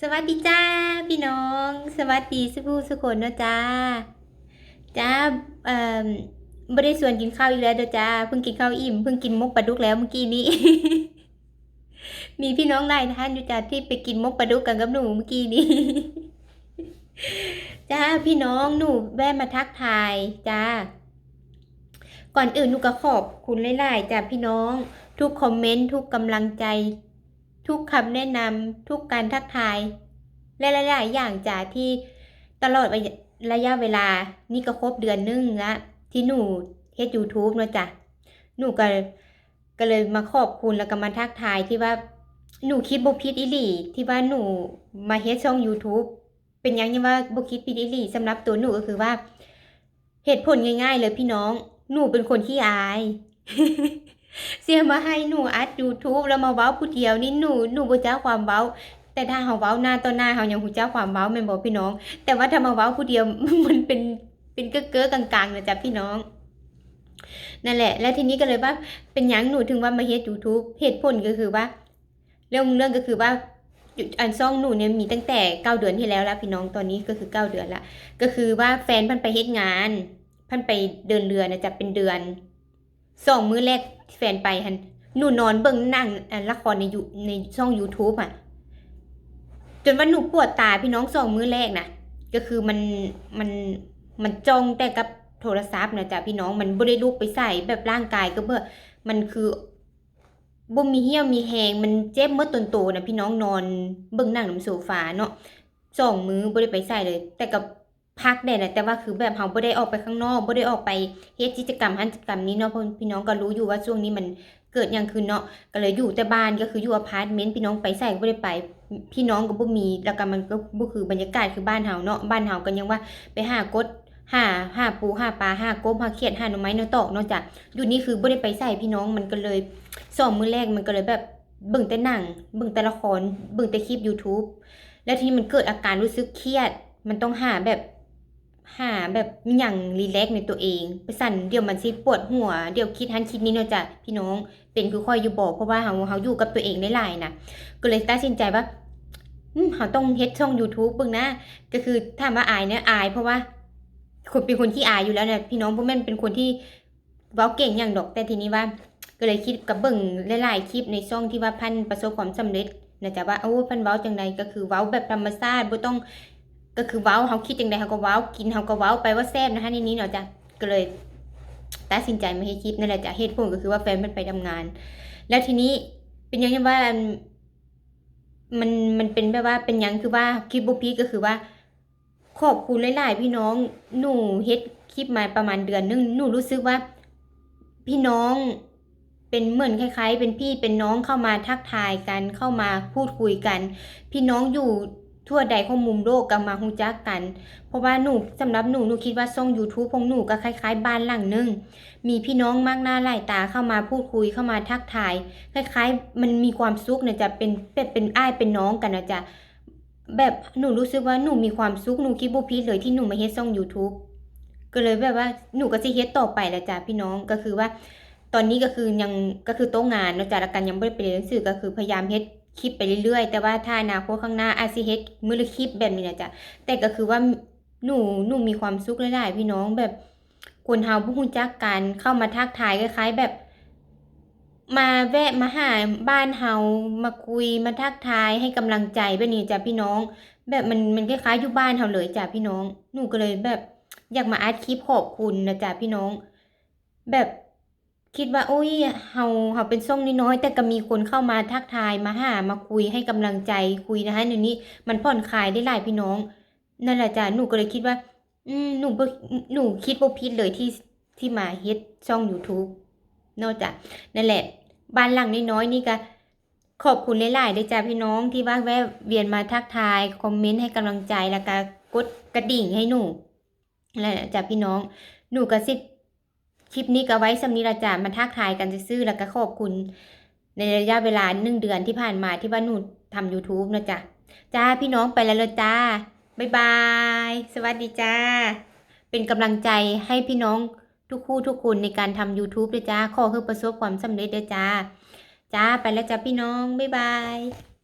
สวัสดีจ้าพี่น้อง สวัสดีสุภูสุคนเนาะจ้าจ้าเอ่อไม่ได้ส่วนกินข้าวอีกแล้วเด้อจ้าเพิ่งกินข้าวอิ่มเพิ่งกินมกปลาดุกแล้วเมื่อกี้นี้ มีพี่น้องหลายท่านอยู่จ้าที่ไปกินมกปลาดุกกันกับหนูเมื่อกี้นี้จ้าพี่น้องหนูแวะมาทักทายจ้าก่อนอื่นหนูก็ขอบคุณหลายๆจ้าพี่น้องทุกคอมเมนต์ทุกกำลังใจ ทุกคำแนะนำทุกการทักทายและหลายๆอย่างจากที่ตลอดระยะเวลานี่ก็ครบเดือนหนึงละที่หนูเฮ็ด YouTube เนาะจ้ะหนูก็ก็เลยมาขอบคุณแล้วก็มาทักทายที่ว่าหนูคิดบ่ผิดอีหลีที่ว่าหนูมาเฮ็ดช่อง YouTube เป็นยังยังว่าบ่คิดผิดอีหลีสำหรับตัวหนูก็คือว่าเหตุผลง่าย ๆ เลยพี่น้อง หนูเป็นคนที่อาย เสียมาให้หนูอัด YouTube แล้วมาเว้าผู้เดียวนี่หนูหนูบ่จ้าความเว้า แต่ถ้าเฮาเว้าหน้าต่อหน้าเฮายังฮู้จักความเว้าแม่นบ่พี่น้อง แต่ว่าถ้ามาเว้าผู้เดียวมันเป็นเป็นเก้อๆกลางๆนะจ๊ะพี่น้องนั่นแหละ แล้วทีนี้ก็เลยว่าเป็นยังหนูถึงว่ามาเฮ็ด YouTube เหตุผลก็คือว่า เรื่องเรื่องก็คือว่าอันซ่องหนูเนี่ยมีตั้งแต่เก้าเดือนที่แล้วแล้วพี่น้องตอนนี้ก็คือเก้าเดือนละก็คือว่าแฟนพันไปเฮ็ดงาน พันไปเดินเรือนะจ๊ะเป็นเดือน สองมื้อแรกแฟนไปหันหนูนอนเบิ่งหนังละครในยูในช่อง YouTube อะ จนว่าหนูปวดตาพี่น้องสองมื้อแรกนะก็คือมันมันมันจ้องแต่กับโทรศัพท์นะจ๊ะพี่น้องมันบ่ได้ลุกไปใส่แบบร่างกายก็เบื่อมันคือบ่มีเหี้ยวมีแหงมันเจ็บเมื่อตนโตนะพี่น้องนอนเบิ่งหนังนำโซฟาเนาะสองมือบ่ได้ไปใส่เลย แต่กับ พักได้นะแต่ว่าคือแบบเฮาบ่ได้ออกไปข้างนอกบ่ได้ออกไปเฮ็ดกิจกรรมหันกิจกรรมนี้เนาะเพราะพี่น้องก็รู้อยู่ว่าช่วงนี้มันเกิดยังขึ้นเนาะก็เลยอยู่แต่บ้านก็คืออยู่อพาร์ตเมนต์พี่น้องไปใส่ก็บ่ได้ไป พี่น้องก็บ่มีแล้วก็มันก็บ่คือบรรยากาศคือบ้านเฮาเนาะบ้านเฮาก็ยังว่าไปหากดหาหาปูหาปลาหากบหาเขียดหาหน่อไม้หน่อตอกเนาะจ้ะอยู่นี่คือบ่ได้ไปใส่พี่น้องมันก็เลยสองมื้อแรกมันก็เลยแบบเบิ่งแต่หนังเบิ่งแต่ละครเบิ่งแต่คลิป YouTube แล้วที่มันเกิดอาการรู้สึกเครียด มันต้องหาแบบ หาแบบมีหยังรีแลกซ์ในตัวเองไปสั่นเดี๋ยวมันสิปวดหัวเดี๋ยวคิดหันคิดนี้เนาะจ้ะพี่น้องเป็นคือค่อยอยู่บอกเพราะว่าเฮาเฮาอยู่กับตัวเองได้หลายนะก็เลยตัดสินใจว่าเขาต้องเฮ็ดช่อง YouTube เบิ่งนะ ก็คือถามว่าอายเนี่ยอาย เพราะว่า คนเป็นคนที่อายอยู่แล้วเนี่ยพี่น้องบ่แม่นเป็นคนที่เว้าเก่งอย่างดอกแต่ทีนี้ว่า ก็เลยคิดกับเบิ่งหลายๆคลิปในช่องที่ว่าพันประสบความสำเร็จนะจ๊ะว่าโอ้พันเว้าจังไดก็คือเว้าแบบธรรมชาติบ่ต้อง ก็คือเว้าเฮาคิดจังไดเฮาก็เว้ากินเฮาก็เว้าไปว่าแซ่บนะคะในนี้เนาะจ้ะก็เลยตัดสินใจมาเฮ็ดคลิปนั่นแหละจ้ะเหตุผลก็คือว่าแฟนมันไปทำงาน แล้วทีนี้เป็นยังไงว่ามันมันเป็นแบบว่าเป็นยังคือว่าคลิปบุพีก็คือว่า ขอบคุณหลาย ๆ พี่น้องหนูเฮ็ดคลิปมาประมาณเดือนนึงหนูรู้สึกว่า พี่น้องเป็นเหมือนคล้าย ๆ เป็นพี่เป็นน้องเข้ามาทักทายกันเข้ามาพูดคุยกัน พี่น้องอยู่ ทั่วใดของมุมโลกก็มาฮู้จักกัน เพราะว่าหนูสำหรับหนูหนูคิดว่าช่อง YouTube ของหนูก็คล้ายๆ บ้านหลังหนึง มีพี่น้องมากหน้าหลายตาเข้ามาพูดคุยเข้ามาทักทาย คล้ายๆ มันมีความสุขนะจ๊ะเป็นเป็นเป็นอ้ายเป็นน้องกันนะจ๊ะแบบหนูรู้สึกว่าหนูมีความสุขหนูคิดบ่ผิดเลยที่หนูมาเฮ็ดช่อง YouTube ก็เลยแบบว่าหนูก็สิเฮ็ดต่อไปแหละจ้ะพี่น้องก็คือว่า ตอนนี้ก็คือยังก็คือโต๊ะงานเนาะจ้ะแล้วกันยังบ่ได้ไปเรียนหนังสือก็คือพยายามเฮ็ด คลิปไปเรื่อยๆ แต่ว่าถ้าอนาคตข้างหน้าอาจสิเฮ็ดมือละคลิปแบบนี้นะจ๊ะแต่ก็คือว่าหนูหนูมีความสุขหลายๆพี่น้องแบบคนเฮาบ่ฮู้จักกันเข้ามาทักทายคล้ายๆแบบ มาแวะมาหาบ้านเฮามาคุยมาทักทายให้กำลังใจแบบนี้จ้ะพี่น้อง แบบมันมันคล้ายๆอยู่บ้านเฮาเลยจ้ะพี่น้องหนูก็เลยแบบ อยากมาอัดคลิปขอบคุณนะจ้ะพี่น้อง แบบ คิดว่าโอ้ยเฮาเฮาเป็นช่องน้อยๆแต่ก็มีคนเข้ามาทักทายมาหามาคุยให้กำลังใจคุยนะคะเดี๋ยวนี้มันผ่อนคลายได้หลายพี่น้อง นั่นแหละจ้ะหนูก็เลยคิดว่า อืมหนูหนูคิดบ่ผิดเลยที่ที่มาเฮ็ดช่อง YouTube นอกจากนั่นแหละ บ้านหลังน้อยๆนี่ก็ขอบคุณหลายๆเลยจ้ะพี่น้องที่ว่าแวะเวียนมาทักทายคอมเมนต์ให้กำลังใจแล้วก็กดกระดิ่งให้หนูนั่นแหละจ้ะพี่น้องหนูก็สิ คลิปนี้ก็ไว้สำนี้ละจ้ะมาทักทายกันซื่อแล้วก็ขอบคุณ ในระยะเวลาหนึ่งเดือนที่ผ่านมาที่ว่าหนูทำ YouTube นะจ๊ะจ้าพี่น้องไปแล้วลยจ้าบ๊ายบาย สวัสดีจ้า เป็นกำลังใจให้พี่น้องทุกคู่ทุกคนในการทำ YouTube ด้วยจ้า ขอให้ประสบความสำเร็จด้วยจ้า จ้าไปแล้วจ้าพี่น้อง บ๊ายบาย